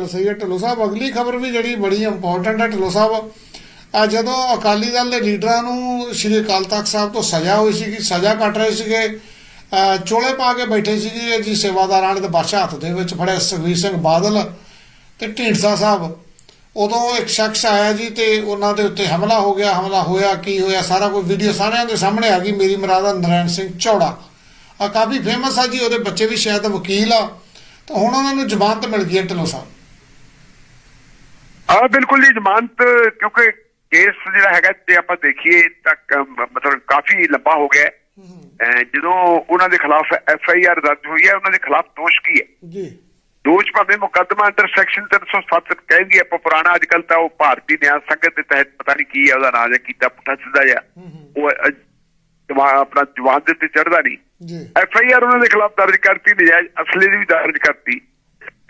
ਗੱਲ ਸਹੀ ਹੈ। ਢਿੱਲੋਂ ਸਾਹਿਬ, ਅਗਲੀ ਖਬਰ ਵੀ ਜਿਹੜੀ ਬੜੀ ਇੰਪੋਰਟੈਂਟ ਹੈ ਢਿੱਲੋਂ ਸਾਹਿਬ। ਆ ਜਦੋਂ ਅਕਾਲੀ ਦਲ ਦੇ ਲੀਡਰਾਂ ਨੂੰ ਸ਼੍ਰੀ ਅਕਾਲ ਤਖਤ ਸਾਹਿਬ ਤੋਂ ਸਜ਼ਾ ਹੋਈ ਸੀ ਕਿ ਸਜ਼ਾ ਕੱਟ ਰਹੇ ਸੀਗੇ ਚੋਲੇ ਪਾ ਕੇ ਬੈਠੇ ਸੀਗੇ ਜੀ ਸੇਵਾਦਾਰਾਂ ਨੇ ਤੇ ਬਾਦਸ਼ਾਹ ਹੱਥ ਦੇ ਵਿੱਚ ਫੜਿਆ ਸੁਖਬੀਰ ਸਿੰਘ ਬਾਦਲ ਤੇ ਢੀਂਡਸਾ ਸਾਹਿਬ। ਉਦੋਂ ਇੱਕ ਸ਼ਖਸ ਆਇਆ ਜੀ ਤੇ ਉਹਨਾਂ ਦੇ ਉੱਤੇ ਹਮਲਾ ਹੋ ਗਿਆ, ਹਮਲਾ ਹੋਇਆ, ਕੀ ਹੋਇਆ, ਸਾਰਾ ਕੁਝ ਵੀਡੀਓ ਸਾਰਿਆਂ ਦੇ ਸਾਹਮਣੇ ਆ ਗਈ, ਮੇਰੀ ਮਰਾਦਾ ਨਰੈਣ ਸਿੰਘ ਚੌੜਾ। ਆ ਕਾਫੀ ਫੇਮਸ ਆ ਜੀ, ਉਹਦੇ ਬੱਚੇ ਵੀ ਸ਼ਾਇਦ ਵਕੀਲ ਆ। ਤਾਂ ਹੁਣ ਉਹਨਾਂ ਨੂੰ ਜ਼ਮਾਨਤ ਮਿਲ ਗਈ ਹੈ ਢਿੱਲੋਂ ਸਾਹਿਬ। ਹਾਂ ਬਿਲਕੁਲ ਜੀ ਜ਼ਮਾਨਤ ਕਿਉਂਕਿ ਕੇਸ ਜਿਹੜਾ ਹੈਗਾ ਜੇ ਆਪਾਂ ਦੇਖੀਏ ਤਾਂ ਕ- ਮਤਲਬ ਕਾਫੀ ਲੰਬਾ ਹੋ ਗਿਆ ਹੈ। ਜਦੋਂ ਉਹਨਾਂ ਦੇ ਖਿਲਾਫ ਐਫ ਆਈ ਆਰ ਦਰਜ ਹੋਈ ਹੈ ਉਹਨਾਂ ਦੇ ਖਿਲਾਫ ਦੋਸ਼ ਕੀ ਹੈ? ਜੀ। ਦੋਸ਼ ਭਾਵੇਂ ਮੁਕੱਦਮਾ ਅੰਡਰ ਸੈਕਸ਼ਨ 307 ਕਹਿੰਦੀ ਆਪਾਂ ਪੁਰਾਣਾ ਅੱਜ ਕੱਲ ਤਾਂ ਉਹ ਭਾਰਤੀ ਨਿਆਂ ਸੰਗਤ ਦੇ ਤਹਿਤ ਪਤਾ ਨਹੀਂ ਕੀ ਹੈ ਉਹਦਾ ਨਾਮ ਹੈ ਕੀਤਾ ਪੁੱਠਾ ਸਿੱਧਾ ਜਿਹਾ। ਉਹ ਆਪਣਾ ਜਵਾਨ ਦੇ ਉੱਤੇ ਚੜਦਾ ਨਹੀਂ। ਜੀ। ਐਫ ਆਈ ਆਰ ਉਹਨਾਂ ਦੇ ਖਿਲਾਫ ਦਰਜ ਕਰਤੀ ਨਜਾਇਜ਼ ਅਸਲੇ ਦੀ ਵੀ ਦਰਜ ਕਰਤੀ।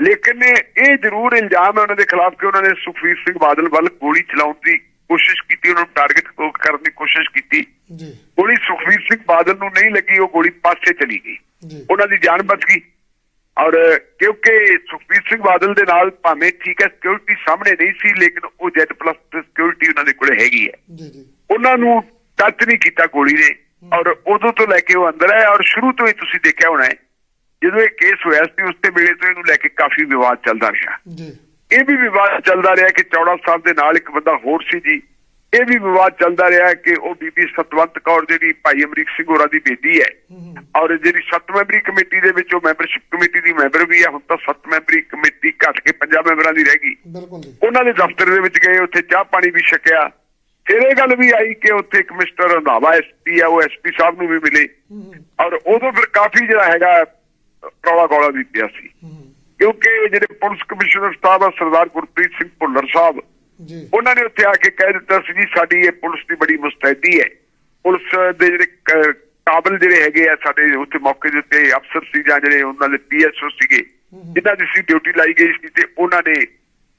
ਲੇਕਿਨ ਇਹ ਜ਼ਰੂਰ ਇਲਜ਼ਾਮ ਹੈ ਉਹਨਾਂ ਦੇ ਖਿਲਾਫ ਕਿ ਉਹਨਾਂ ਨੇ ਸੁਖਵੀਰ ਸਿੰਘ ਬਾਦਲ ਵੱਲ ਗੋਲੀ ਚਲਾਉਣ ਦੀ ਕੋਸ਼ਿਸ਼ ਕੀਤੀ ਉਹਨਾਂ ਨੂੰ ਟਾਰਗੇਟ ਕਰਨ ਦੀ ਕੋਸ਼ਿਸ਼ ਕੀਤੀ। ਜੀ। ਗੋਲੀ ਸੁਖਵੀਰ ਸਿੰਘ ਬਾਦਲ ਨੂੰ ਨਹੀਂ ਲੱਗੀ ਉਹ ਗੋਲੀ ਪਾਸੇ ਚਲੀ ਗਈ। ਉਹਨਾਂ ਦੀ ਜਾਨ ਬਚ ਗਈ। ਔਰ ਕਿਉਂਕਿ ਸੁਖਬੀਰ ਸਿੰਘ ਬਾਦਲ ਦੇ ਨਾਲ ਭਾਵੇਂ ਠੀਕ ਹੈ ਸਿਕਿਉਰਿਟੀ ਸਾਹਮਣੇ ਨਹੀਂ ਸੀ ਲੇਕਿਨ ਉਹ ਜੈਟ ਪਲੱਸ ਸਿਕਿਉਰਿਟੀ ਉਹਨਾਂ ਦੇ ਕੋਲੇ ਹੈਗੀ ਹੈ। ਜੀ ਜੀ। ਉਹਨਾਂ ਨੂੰ ਟੱਚ ਨਹੀਂ ਕੀਤਾ ਗੋਲੀ ਨੇ। ਔਰ ਉਦੋਂ ਤੋਂ ਲੈ ਕੇ ਉਹ ਅੰਦਰ ਹੈ ਔਰ ਸ਼ੁਰੂ ਤੋਂ ਹੀ ਤੁਸੀਂ ਦੇਖਿਆ ਹੋਣਾ ਹੈ ਜਦੋਂ ਇਹ ਕੇਸ ਹੋਇਆ ਸੀ ਉਸ ਤੇ ਵੇਲੇ ਤੋਂ ਇਹਨੂੰ ਲੈ ਕੇ ਕਾਫੀ ਵਿਵਾਦ ਚੱਲਦਾ ਰਿਹਾ। ਜੀ। ਇਹ ਵੀ ਵਿਵਾਦ ਚੱਲਦਾ ਰਿਹਾ ਕਿ ਚੌੜਾ ਸਾਹਿਬ ਦੇ ਨਾਲ ਇੱਕ ਬੰਦਾ ਹੋਰ ਸੀ ਜੀ। ਇਹ ਵੀ ਵਿਵਾਦ ਚੱਲਦਾ ਰਿਹਾ ਕਿ ਉਹ ਬੀਬੀ ਸਤਵੰਤ ਕੌਰ ਜਿਹੜੀ ਭਾਈ ਅਮਰੀਕ ਸਿੰਘ ਹੋਰਾਂ ਦੀ ਬੇਟੀ ਹੈ ਔਰ ਜਿਹੜੀ ਸੱਤ ਮੈਂਬਰੀ ਕਮੇਟੀ ਦੇ ਵਿੱਚ ਉਹ ਮੈਂਬਰਸ਼ਿਪ ਕਮੇਟੀ ਦੀ ਮੈਂਬਰ ਵੀ ਹੈ ਹੁਣ ਤਾਂ ਸੱਤ ਮੈਂਬਰੀ ਕਮੇਟੀ ਘਟ ਕੇ ਪੰਜਾਂ ਮੈਂਬਰਾਂ ਦੀ ਰਹਿ ਗਈ। ਬਿਲਕੁਲ ਜੀ। ਉਹਨਾਂ ਦੇ ਦਫ਼ਤਰ ਦੇ ਵਿੱਚ ਗਏ ਉੱਥੇ ਚਾਹ ਪਾਣੀ ਵੀ ਛਕਿਆ। ਫਿਰ ਇਹ ਗੱਲ ਵੀ ਆਈ ਕਿ ਉੱਥੇ ਇੱਕ ਮਿਸਟਰ ਰੰਧਾਵਾ ਐਸਪੀ ਆ ਉਹ ਐਸਪੀ ਸਾਹਿਬ ਨੂੰ ਵੀ ਮਿਲੇ। ਔਰ ਉਦੋਂ ਫਿਰ ਕਾਫੀ ਜਿਹੜਾ ਹੈਗਾ ਰੌਲਾ ਗੋਲਾ ਵੀ ਪਿਆ ਸੀ। ਕਿਉਂਕਿ ਜਿਹੜੇ ਪੁਲਿਸ ਕਮਿਸ਼ਨਰ ਸਾਹਿਬ ਆ ਸਰਦਾਰ ਗੁਰਪ੍ਰੀਤ ਸਿੰਘ ਭੁੱਲਰ ਸਾਹਿਬ ਜੀ। ਉਹਨਾਂ ਨੇ ਉੱਥੇ ਆ ਕੇ ਕਹਿ ਦਿੱਤਾ ਸੀ ਜੀ ਸਾਡੀ ਇਹ ਪੁਲਿਸ ਦੀ ਬੜੀ ਮੁਸਤੈਦੀ ਹੈ। ਪੁਲਿਸ ਦੇ ਜਿਹੜੇ ਕਾਬਲ ਜਿਹੜੇ ਹੈਗੇ ਆ ਸਾਡੇ ਉੱਥੇ ਮੌਕੇ ਦੇ ਉੱਤੇ ਅਫਸਰ ਸੀ ਜਾਂ ਜਿਹੜੇ ਉਹਨਾਂ ਦੇ ਪੀਐਸਓ ਸੀਗੇ ਜਿਨ੍ਹਾਂ ਦੀ ਸੀ ਡਿਊਟੀ ਲਾਈ ਗਈ ਸੀ ਤੇ ਉਹਨਾਂ ਨੇ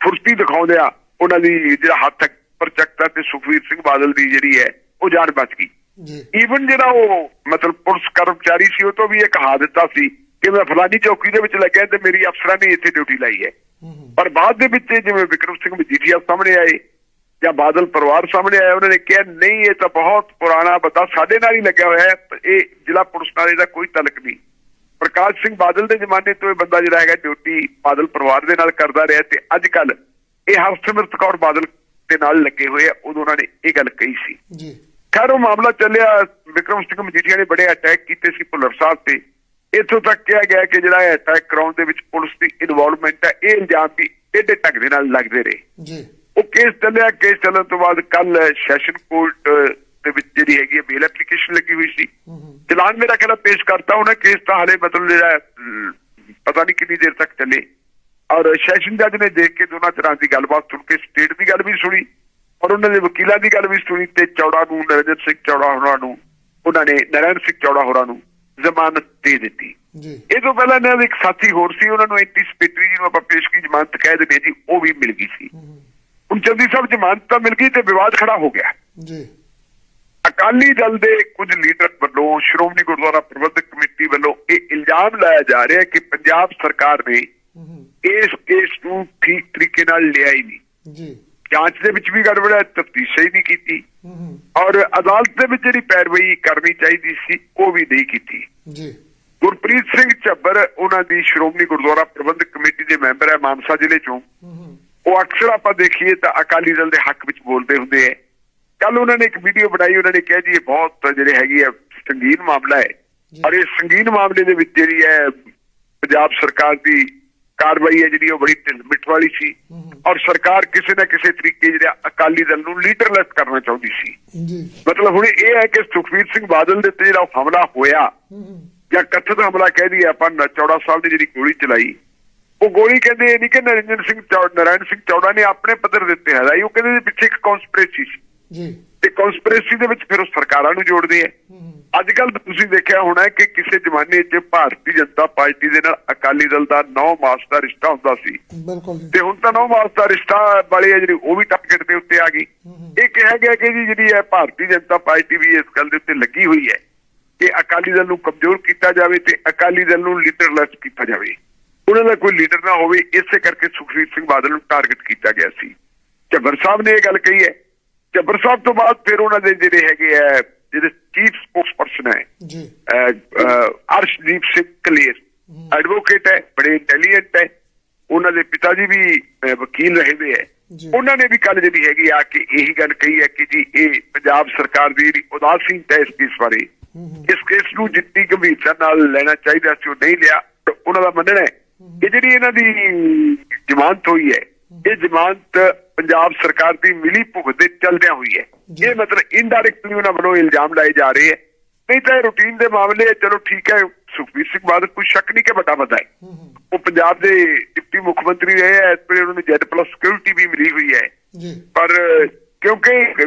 ਫੁਰਤੀ ਦਿਖਾਉਂਦਿਆਂ ਉਹਨਾਂ ਦੀ ਜਿਹੜਾ ਹੱਥ ਪਰ ਚੱਕਤਾ ਤੇ ਸੁਖਵੀਰ ਸਿੰਘ ਬਾਦਲ ਦੀ ਜਿਹੜੀ ਹੈ ਉਹ ਜਾਨ ਬਚ ਗਈ। ਜੀ। ਈਵਨ ਜਿਹੜਾ ਉਹ ਮਤਲਬ ਪੁਲਿਸ ਕਰਮਚਾਰੀ ਸੀ ਉਹ ਤੋਂ ਵੀ ਇਹ ਕਹਾ ਦਿੱਤਾ ਸੀ ਕਿ ਮੈਂ ਫਲਾਨੀ ਚੌਕੀ ਦੇ ਵਿੱਚ ਲੱਗਿਆ ਤੇ ਮੇਰੀ ਅਫਸਰਾਂ ਨੇ ਇੱਥੇ ਡਿਊਟੀ ਲਾਈ ਹੈ। ਪਰ ਬਾਅਦ ਦੇ ਵਿੱਚ ਜਿਵੇਂ ਵਿਕਰਮ ਸਿੰਘ ਮਜੀਠੀਆ ਸਾਹਮਣੇ ਆਏ ਜਾਂ ਬਾਦਲ ਪਰਿਵਾਰ ਸਾਹਮਣੇ ਆਇਆ ਉਹਨਾਂ ਨੇ ਕਿਹਾ ਨਹੀਂ ਇਹ ਤਾਂ ਬਹੁਤ ਪੁਰਾਣਾ ਬੰਦਾ ਸਾਡੇ ਨਾਲ ਹੀ ਲੱਗਿਆ ਹੋਇਆ ਹੈ ਇਹ ਜ਼ਿਲ੍ਹਾ ਪੁਲਿਸ ਨਾਲ ਇਹਦਾ ਕੋਈ ਤਲਕ ਨਹੀਂ। ਪ੍ਰਕਾਸ਼ ਸਿੰਘ ਬਾਦਲ ਦੇ ਜ਼ਮਾਨੇ ਤੋਂ ਇਹ ਬੰਦਾ ਜਿਹੜਾ ਹੈਗਾ ਡਿਊਟੀ ਬਾਦਲ ਪਰਿਵਾਰ ਦੇ ਨਾਲ ਕਰਦਾ ਰਿਹਾ ਤੇ ਅੱਜ ਕੱਲ ਇਹ ਹਰਸਿਮਰਤ ਕੌਰ ਬਾਦਲ ਦੇ ਨਾਲ ਲੱਗੇ ਹੋਏ ਆ ਉਦੋਂ ਉਹਨਾਂ ਨੇ ਇਹ ਗੱਲ ਕਹੀ ਸੀ। ਜੀ। ਖੈਰ ਉਹ ਮਾਮਲਾ ਚੱਲਿਆ ਵਿਕਰਮ ਸਿੰਘ ਮਜੀਠੀਆ ਨੇ ਬੜੇ ਅਟੈਕ ਕੀਤੇ ਸੀ ਭੁੱਲਰ ਸਾਹਿਬ ਤੇ। ਇੱਥੋਂ ਤੱਕ ਕਿਹਾ ਗਿਆ ਕਿ ਜਿਹੜਾ ਇਹ ਅਟੈਕ ਕਰਾਉਣ ਦੇ ਵਿੱਚ ਪੁਲਿਸ ਦੀ ਇਨਵੋਲਵਮੈਂਟ ਹੈ ਇਹ ਇਲਜ਼ਾਮ ਵੀ ਇਹਦੇ ਢੰਗ ਦੇ ਨਾਲ ਲੱਗਦੇ ਰਹੇ। ਜੀ। ਉਹ ਕੇਸ ਚੱਲਿਆ ਕੇਸ ਚੱਲਣ ਤੋਂ ਬਾਅਦ ਕੱਲ ਸੈਸ਼ਨ ਕੋਰਟ ਦੇ ਵਿੱਚ ਜਿਹੜੀ ਹੈਗੀ ਹੈ ਬੇਲ ਐਪਲੀਕੇਸ਼ਨ ਲੱਗੀ ਹੋਈ ਸੀ। ਚਲਾਨ ਮੇਰਾ ਖਿਆਲ ਪੇਸ਼ ਕਰਤਾ ਉਹਨੇ ਕੇਸ ਤਾਂ ਹਲੇ ਮਤਲਬ ਜਿਹੜਾ ਪਤਾ ਨਹੀਂ ਕਿੰਨੀ ਦੇਰ ਤੱਕ ਚੱਲੇ। ਔਰ ਸੈਸ਼ਨ ਜੱਜ ਨੇ ਦੇਖ ਕੇ ਦੋਨਾਂ ਤਰ੍ਹਾਂ ਦੀ ਗੱਲਬਾਤ ਸੁਣ ਕੇ ਸਟੇਟ ਦੀ ਗੱਲ ਵੀ ਸੁਣੀ ਔਰ ਉਹਨਾਂ ਦੇ ਵਕੀਲਾਂ ਦੀ ਗੱਲ ਵੀ ਸੁਣੀ ਤੇ ਚੌੜਾ ਨੂੰ ਨਰਿੰਦਰ ਸਿੰਘ ਚੌੜਾ ਹੋਰਾਂ ਨੂੰ ਉਹਨਾਂ ਨੇ ਨਰਿੰਦਰ ਸਿੰਘ ਚੌੜਾ ਹੋਰਾਂ ਨੂੰ। ਜ਼ਮਾਨਤ ਦੇ ਦਿੱਤੀ। ਜੀ। ਇਹ ਤੋਂ ਪਹਿਲਾਂ ਇਹਨਾਂ ਦੇ ਇੱਕ ਸਾਥੀ ਹੋਰ ਸੀ ਉਹਨਾਂ ਨੂੰ ਐਂਟੀਸਪੇਟਰੀ ਜਿਹਨੂੰ ਆਪਾਂ ਪੇਸ਼ਗੀ ਜ਼ਮਾਨਤ ਕਹਿ ਦਿੰਦੇ ਜੀ ਉਹ ਵੀ ਮਿਲ ਗਈ ਸੀ। ਹੁਣ ਚੰਦੀ ਸਾਹਿਬ ਜ਼ਮਾਨਤ ਤਾਂ ਮਿਲ ਗਈ ਤੇ ਵਿਵਾਦ ਖੜਾ ਹੋ ਗਿਆ। ਜੀ। ਅਕਾਲੀ ਦਲ ਦੇ ਕੁਝ ਲੀਡਰ ਵੱਲੋਂ ਸ਼੍ਰੋਮਣੀ ਗੁਰਦੁਆਰਾ ਪ੍ਰਬੰਧਕ ਕਮੇਟੀ ਵੱਲੋਂ ਇਹ ਇਲਜ਼ਾਮ ਲਾਇਆ ਜਾ ਰਿਹਾ ਕਿ ਪੰਜਾਬ ਸਰਕਾਰ ਨੇ ਇਸ ਕੇਸ ਨੂੰ ਠੀਕ ਤਰੀਕੇ ਨਾਲ ਲਿਆ ਹੀ ਨਹੀਂ। ਜੀ। ਜਾਂਚ ਦੇ ਵਿੱਚ ਵੀ ਗੜਬੜ ਹੈ ਤਫਤੀਸ਼ ਹੀ ਨਹੀਂ ਕੀਤੀ। ਔਰ ਅਦਾਲਤ ਦੇ ਵਿੱਚ ਜਿਹੜੀ ਪੈਰਵਾਈ ਕਰਨੀ ਚਾਹੀਦੀ ਸੀ ਉਹ ਵੀ ਨਹੀਂ ਕੀਤੀ। ਜੀ। ਗੁਰਪ੍ਰੀਤ ਸਿੰਘ ਝੱਬਰ ਉਹਨਾਂ ਦੀ ਸ਼੍ਰੋਮਣੀ ਗੁਰਦੁਆਰਾ ਪ੍ਰਬੰਧਕ ਕਮੇਟੀ ਦੇ ਮੈਂਬਰ ਹੈ ਮਾਨਸਾ ਜ਼ਿਲ੍ਹੇ ਚੋਂ। ਉਹ ਅਕਸਰ ਆਪਾਂ ਦੇਖੀਏ ਤਾਂ ਅਕਾਲੀ ਦਲ ਦੇ ਹੱਕ ਵਿੱਚ ਬੋਲਦੇ ਹੁੰਦੇ ਐ ਕੱਲ ਉਹਨਾਂ ਨੇ ਇੱਕ ਵੀਡੀਓ ਬਣਾਈ ਉਹਨਾਂ ਨੇ ਕਿਹਾ ਜੀ ਇਹ ਬਹੁਤ ਜਿਹੜੇ ਹੈਗੀ ਹੈ ਸੰਗੀਨ ਮਾਮਲਾ ਹੈ। ਔਰ ਇਸ ਸੰਗੀਨ ਮਾਮਲੇ ਦੇ ਵਿੱਚ ਜਿਹੜੀ ਹੈ ਪੰਜਾਬ ਸਰਕਾਰ ਦੀ ਕਾਰਵਾਈ ਹੈ ਜਿਹੜੀ ਉਹ ਬੜੀ ਮਿੱਠ ਵਾਲੀ ਸੀ। ਔਰ ਸਰਕਾਰ ਕਿਸੇ ਨਾ ਕਿਸੇ ਤਰੀਕੇ ਜਿਹੜਾ ਅਕਾਲੀ ਦਲ ਨੂੰ ਲੀਡਰਲੈਸ ਕਰਨਾ ਚਾਹੁੰਦੀ ਸੀ। ਮਤਲਬ ਹੁਣ ਇਹ ਹੈ ਕਿ ਸੁਖਵੀਰ ਸਿੰਘ ਬਾਦਲ ਦੇ ਤੇ ਜਿਹੜਾ ਹਮਲਾ ਹੋਇਆ ਜਾਂ ਕਥਿਤ ਹਮਲਾ ਕਹਿ ਦਈਏ ਆਪਾਂ ਨ- ਚੌੜਾ ਸਾਹਿਬ ਦੀ ਜਿਹੜੀ ਗੋਲੀ ਚਲਾਈ ਉਹ ਗੋਲੀ ਕਹਿੰਦੇ ਇਹ ਨਹੀਂ ਕਿ ਨਰਿੰਦਰ ਸਿੰਘ ਚੌ- ਨਾਰਾਇਣ ਸਿੰਘ ਚੌੜਾ ਨੇ ਆਪਣੇ ਪੱਧਰ ਦੇ ਉੱਤੇ ਹਲਾਈ ਉਹ ਕਹਿੰਦੇ ਪਿੱਛੇ ਇੱਕ ਕਨਸਪੀਰੇਸੀ ਸੀ। ਜੀ। ਤੇ ਕਨਸਪੀਰੇਸੀ ਦੇ ਵਿੱਚ ਫਿਰ ਉਹ ਸਰਕਾਰਾਂ ਨੂੰ ਜੋੜਦੇ ਆ। ਅੱਜ ਕੱਲ ਤੁਸੀਂ ਦੇਖਿਆ ਹੋਣਾ ਕਿ ਕਿਸੇ ਜ਼ਮਾਨੇ 'ਚ ਭਾਰਤੀ ਜਨਤਾ ਪਾਰਟੀ ਦੇ ਨਾਲ ਅਕਾਲੀ ਦਲ ਦਾ ਨੌ ਮਾਸ ਦਾ ਰਿਸ਼ਤਾ ਹੁੰਦਾ ਸੀ। ਬਿਲਕੁਲ ਤੇ ਹੁਣ ਤਾਂ ਨੌ ਮਾਸ ਦਾ ਰਿਸ਼ਤਾ ਵਾਲੇ ਆ ਜਿਹੜੀ ਉਹ ਵੀ ਟਾਰਗੇਟ ਦੇ ਉੱਤੇ ਆ ਗਈ ਇਹ ਕਿਹਾ ਗਿਆ ਕਿ ਜੀ ਜਿਹੜੀ ਹੈ ਭਾਰਤੀ ਜਨਤਾ ਪਾਰਟੀ ਵੀ ਇਸ ਗੱਲ ਦੇ ਉੱਤੇ ਲੱਗੀ ਹੋਈ ਹੈ ਕਿ ਅਕਾਲੀ ਦਲ ਨੂੰ ਕਮਜ਼ੋਰ ਕੀਤਾ ਜਾਵੇ ਤੇ ਅਕਾਲੀ ਦਲ ਨੂੰ ਲੀਡਰਲੈਸ ਕੀਤਾ ਜਾਵੇ। ਉਹਨਾਂ ਦਾ ਕੋਈ ਲੀਡਰ ਨਾ ਹੋਵੇ ਇਸੇ ਕਰਕੇ ਸੁਖਬੀਰ ਸਿੰਘ ਬਾਦਲ ਨੂੰ ਟਾਰਗੇਟ ਕੀਤਾ ਗਿਆ ਸੀ। ਝੱਬਰ ਸਾਹਿਬ ਨੇ ਇਹ ਗੱਲ ਕਹੀ ਹੈ। ਝੱਬਰ ਸਾਹਿਬ ਤੋਂ ਬਾਅਦ ਫਿਰ ਉਹਨਾਂ ਦੇ ਜਿਹੜੇ ਹੈਗੇ ਆ ਜਿਹੜੇ ਚੀਫ ਸਪੋਕਸਪਰਸਨ ਹੈ ਜੀ ਅਹ, ਅਹ, ਅਰਸ਼ਦੀਪ ਸਿੰਘ ਕਲੀਅਰ ਐਡਵੋਕੇਟ ਹੈ ਬੜੇ ਇੰਟੈਲੀਜੈਂਟ ਹੈ। ਉਹਨਾਂ ਦੇ ਪਿਤਾ ਜੀ ਵੀ ਵਕੀਲ ਰਹੇ ਹੋਏ ਹੈ। ਉਹਨਾਂ ਨੇ ਵੀ ਕੱਲ ਜਿਹੜੀ ਹੈਗੀ ਆ ਕਿ ਇਹੀ ਗੱਲ ਕਹੀ ਹੈ ਕਿ ਜੀ ਇਹ ਪੰਜਾਬ ਸਰਕਾਰ ਦੀ ਜਿਹੜੀ ਉਦਾਸੀਨਤਾ ਹੈ ਇਸ ਕੇਸ ਬਾਰੇ। ਇਸ ਕੇਸ ਨੂੰ ਜਿੱਤੀ ਗੰਭੀਰਤਾ ਨਾਲ ਲੈਣਾ ਚਾਹੀਦਾ ਸੀ ਉਹ ਨਹੀਂ ਲਿਆ ਉਹਨਾਂ ਦਾ ਮੰਨਣਾ ਹੈ ਕਿ ਜਿਹੜੀ ਇਹਨਾਂ ਦੀ ਜ਼ਮਾਨਤ ਹੋਈ ਹੈ। ਇਹ ਜ਼ਮਾਨਤ ਪੰਜਾਬ ਸਰਕਾਰ ਦੀ ਮਿਲੀ ਭੁਗਤ ਦੇ ਚਲਦਿਆਂ ਹੋਈ ਹੈ। ਇਹ ਮਤਲਬ ਇਨਡਾਇਰੈਕਟਲੀ ਉਹਨਾਂ ਵੱਲੋਂ ਇਲਜ਼ਾਮ ਲਾਏ ਜਾ ਰਹੇ ਹੈ। ਨਹੀਂ ਤਾਂ ਰੂਟੀਨ ਦੇ ਮਾਮਲੇ ਹੈ, ਚਲੋ ਠੀਕ ਹੈ ਸੁਖਬੀਰ ਸਿੰਘ ਬਾਦਲ ਕੋਈ ਸ਼ੱਕ ਨਹੀਂ ਕਿ ਵੱਡਾ ਬੰਦਾ ਹੈ। ਉਹ ਪੰਜਾਬ ਦੇ ਡਿਪਟੀ ਮੁੱਖ ਮੰਤਰੀ ਰਹੇ ਹੈ ਇਸ ਵੇਲੇ ਉਹਨਾਂ ਨੂੰ ਜੈਡ ਪਲੱਸ ਸਿਕਿਉਰਿਟੀ ਵੀ ਮਿਲੀ ਹੋਈ ਹੈ। ਪਰ ਕਿਉਂਕਿ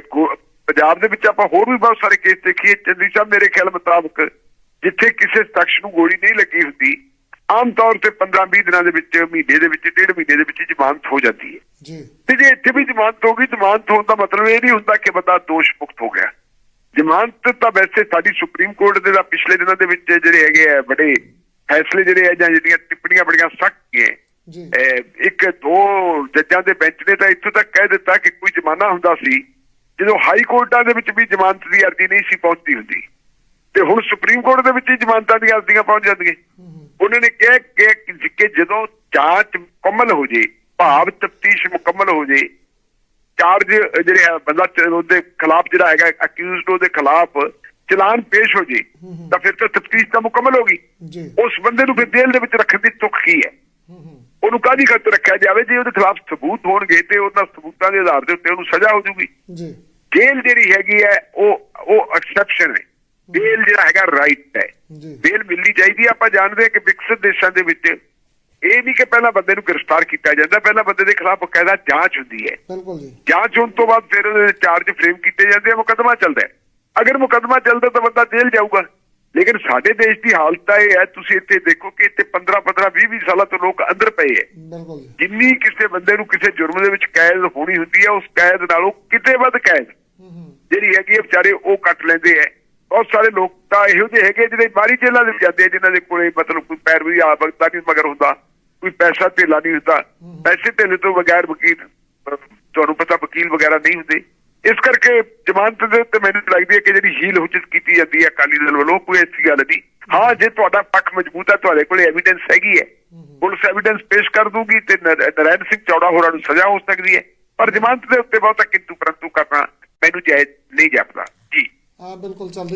ਪੰਜਾਬ ਦੇ ਵਿੱਚ ਆਪਾਂ ਹੋਰ ਵੀ ਬਹੁਤ ਸਾਰੇ ਕੇਸ ਦੇਖੀਏ ਚੰਦੀ ਸਾਹਿਬ ਮੇਰੇ ਖਿਆਲ ਮੁਤਾਬਕ ਜਿੱਥੇ ਕਿਸੇ ਸ਼ਖਸ ਨੂੰ ਗੋਲੀ ਨਹੀਂ ਲੱਗੀ ਹੁੰਦੀ ਆਮ ਤੌਰ ਤੇ 15-20 ਦਿਨਾਂ ਦੇ ਵਿੱਚ ਮਹੀਨੇ ਦੇ ਵਿੱਚ ਡੇਢ ਮਹੀਨੇ ਦੇ ਵਿੱਚ ਜ਼ਮਾਨਤ ਹੋ ਜਾਂਦੀ ਹੈ। ਜੀ। ਤੇ ਜੇ ਇੱਥੇ ਵੀ ਜ਼ਮਾਨਤ ਹੋ ਗਈ ਜ਼ਮਾਨਤ ਹੋਣ ਦਾ ਮਤਲਬ ਇਹ ਨਹੀਂ ਹੁੰਦਾ ਕਿ ਬੰਦਾ ਦੋਸ਼ ਮੁਕਤ ਹੋ ਗਿਆ। ਜ਼ਮਾਨਤ ਤਾਂ ਵੈਸੇ ਸਾਡੀ ਸੁਪਰੀਮ ਕੋਰਟ ਦੇ ਦਾ ਪਿਛਲੇ ਦਿਨਾਂ ਦੇ ਵਿੱਚ ਜਿਹੜੇ ਹੈਗੇ ਆ ਬੜੇ ਫੈਸਲੇ ਜਿਹੜੇ ਆ ਜਾਂ ਜਿਹੜੀਆਂ ਟਿੱਪਣੀਆਂ ਬੜੀਆਂ ਸਖਤ ਅਹ ਇੱਕ ਦੋ ਜੱਜਾਂ ਦੇ ਬੈਂਚ ਨੇ ਤਾਂ ਇੱਥੋਂ ਤੱਕ ਕਹਿ ਦਿੱਤਾ ਕਿ ਕੋਈ ਜ਼ਮਾਨਾ ਹੁੰਦਾ ਸੀ ਜਦੋਂ ਹਾਈ ਕੋਰਟਾਂ ਦੇ ਵਿੱਚ ਵੀ ਜ਼ਮਾਨਤ ਦੀ ਅਰਜ਼ੀ ਨਹੀਂ ਸੀ ਪਹੁੰਚਦੀ ਹੁੰਦੀ। ਤੇ ਹੁਣ ਸੁਪਰੀਮ ਕੋਰਟ ਦੇ ਵਿੱਚ ਹੀ ਜ਼ਮਾਨਤਾਂ ਦੀਆਂ ਅਰਜ਼ੀਆਂ ਪਹੁੰਚ ਜਾਂਦੀਆਂ। ਉਹਨਾਂ ਨੇ ਕਿਹਾ ਕਿ ਕਿ ਜਦੋਂ ਜਾਂਚ ਮੁਕੰਮਲ ਹੋ ਜੇ ਭਾਵ ਤਫਤੀਸ਼ ਮੁਕੰਮਲ ਹੋ ਜੇ ਚਾਰਜ ਜਿਹੜੇ ਹੈ ਬੰਦਾ ਉਹਦੇ ਖਿਲਾਫ ਜਿਹੜਾ ਹੈਗਾ ਅਕਿਊਜ਼ਡ ਉਹਦੇ ਖਿਲਾਫ ਚਲਾਨ ਪੇਸ਼ ਹੋ ਜੇ ਤਾਂ ਫਿਰ ਤਾਂ ਤਫਤੀਸ਼ ਤਾਂ ਮੁਕੰਮਲ ਹੋ ਗਈ। ਉਸ ਬੰਦੇ ਨੂੰ ਫਿਰ ਜੇਲ੍ਹ ਦੇ ਵਿੱਚ ਰੱਖਣ ਦੀ ਤੁਕ ਕੀ ਹੈ? ਉਹਨੂੰ ਕਾਹਦੀ ਖਾਤਰ ਰੱਖਿਆ ਜਾਵੇ? ਜੇ ਉਹਦੇ ਖਿਲਾਫ ਸਬੂਤ ਹੋਣਗੇ ਤੇ ਉਹਨਾਂ ਸਬੂਤਾਂ ਦੇ ਆਧਾਰ ਦੇ ਉੱਤੇ ਉਹਨੂੰ ਸਜ਼ਾ ਹੋ ਜੂਗੀ ਜੀ। ਜੇਲ੍ਹ ਜਿਹੜੀ ਹੈਗੀ ਹੈ ਉਹ ਉਹ ਐਕਸੈਪਸ਼ਨ ਹੈ। ਬੇਲ ਜਿਹੜਾ ਹੈਗਾ ਰਾਈਟ ਹੈ। ਜੀ। ਬੇਲ ਮਿਲਣੀ ਚਾਹੀਦੀ ਆਪਾਂ ਜਾਣਦੇ ਹਾਂ ਕਿ ਵਿਕਸਿਤ ਦੇਸ਼ਾਂ ਦੇ ਵਿੱਚ ਇਹ ਨਹੀਂ ਕਿ ਪਹਿਲਾਂ ਬੰਦੇ ਨੂੰ ਗ੍ਰਿਫਤਾਰ ਕੀਤਾ ਜਾਂਦਾ। ਪਹਿਲਾਂ ਬੰਦੇ ਦੇ ਖਿਲਾਫ ਬਕਾਇਦਾ ਜਾਂਚ ਹੁੰਦੀ ਹੈ। ਬਿਲਕੁਲ ਜੀ। ਜਾਂਚ ਹੋਣ ਤੋਂ ਬਾਅਦ ਫਿਰ ਚਾਰਜ ਫਰੇਮ ਕੀਤੇ ਜਾਂਦੇ ਆ। ਮੁਕੱਦਮਾ ਚੱਲਦਾ ਹੈ। ਅਗਰ ਮੁਕੱਦਮਾ ਚੱਲਦਾ ਤਾਂ ਬੰਦਾ ਜੇਲ੍ਹ ਜਾਊਗਾ। ਲੇਕਿਨ ਸਾਡੇ ਦੇਸ਼ ਦੀ ਹਾਲਤ ਤਾਂ ਇਹ ਹੈ ਤੁਸੀਂ ਇੱਥੇ ਦੇਖੋ ਕਿ ਇੱਥੇ 15 15 20 20 ਸਾਲਾਂ ਤੋਂ ਲੋਕ ਅੰਦਰ ਪਏ ਹੈ। ਬਿਲਕੁਲ ਜੀ। ਜਿੰਨੀ ਕਿਸੇ ਬੰਦੇ ਨੂੰ ਕਿਸੇ ਜੁਰਮ ਦੇ ਵਿੱਚ ਕੈਦ ਹੋਣੀ ਹੁੰਦੀ ਹੈ ਉਸ ਕੈਦ ਨਾਲੋਂ ਕਿਤੇ ਵੱਧ ਕੈਦ। ਜਿਹੜੀ ਹੈਗੀ ਵਿਚਾਰੇ ਉਹ ਕੱਟ ਲੈਂਦੇ ਐ ਬਹੁਤ ਸਾਰੇ ਲੋਕ ਤਾਂ ਇਹੋ ਜਿਹੇ ਹੈਗੇ ਜਿਹੜੇ ਬਾਹਰੀ ਜੇਲ੍ਹਾਂ ਦੇ ਜਾਂਦੇ ਜਿਨ੍ਹਾਂ ਦੇ ਕੋਲੇ ਮਤਲਬ ਕੋਈ ਪੈਰਵੀ ਆ ਬਗਦਾ ਨਹੀਂ ਮਗਰ ਹੁੰਦਾ ਕੋਈ ਪੈਸਾ ਧੇਲਾ ਨਹੀਂ ਹੁੰਦਾ। ਪੈਸੇ ਧੇਲੇ ਤੋਂ ਬਗੈਰ ਵਕੀਲ ਤੁਹਾਨੂੰ ਪਤਾ ਵਕੀਲ ਵਗੈਰਾ ਨਹੀਂ ਹੁੰਦੇ। ਇਸ ਕਰਕੇ ਜ਼ਮਾਨਤ ਦੇ ਉੱਤੇ ਮੈਨੂੰ ਲੱਗਦੀ ਹੈ ਕਿ ਜਿਹੜੀ ਹੀਲ ਹੁਜਤ ਕੀਤੀ ਜਾਂਦੀ ਹੈ ਅਕਾਲੀ ਦਲ ਵੱਲੋਂ ਕੋਈ ਐਸੀ ਗੱਲ ਨਹੀਂ। ਹਾਂ ਜੇ ਤੁਹਾਡਾ ਪੱਖ ਮਜ਼ਬੂਤ ਹੈ ਤੁਹਾਡੇ ਕੋਲੇ ਐਵੀਡੈਂਸ ਹੈਗੀ ਹੈ। ਪੁਲਿਸ ਐਵੀਡੈਂਸ ਪੇਸ਼ ਕਰ ਦੂਗੀ ਤੇ ਨਰ- ਨਰਾਇਣ ਸਿੰਘ ਚੌੜਾ ਹੋਰਾਂ ਨੂੰ ਸਜ਼ਾ ਹੋ ਸਕਦੀ ਹੈ। ਪਰ ਜ਼ਮਾਨਤ ਦੇ ਉੱਤੇ ਬਹੁਤਾ ਕਿੰਤੂ ਪਰੰਤੂ ਕਰਨਾ ਮੈਨੂੰ ਜਾਇਜ਼ ਨਹੀਂ ਜਾਪਦਾ। ਜੀ। ਆ ਬਿਲਕੁਲ ਚੱਲ ਰਹੀ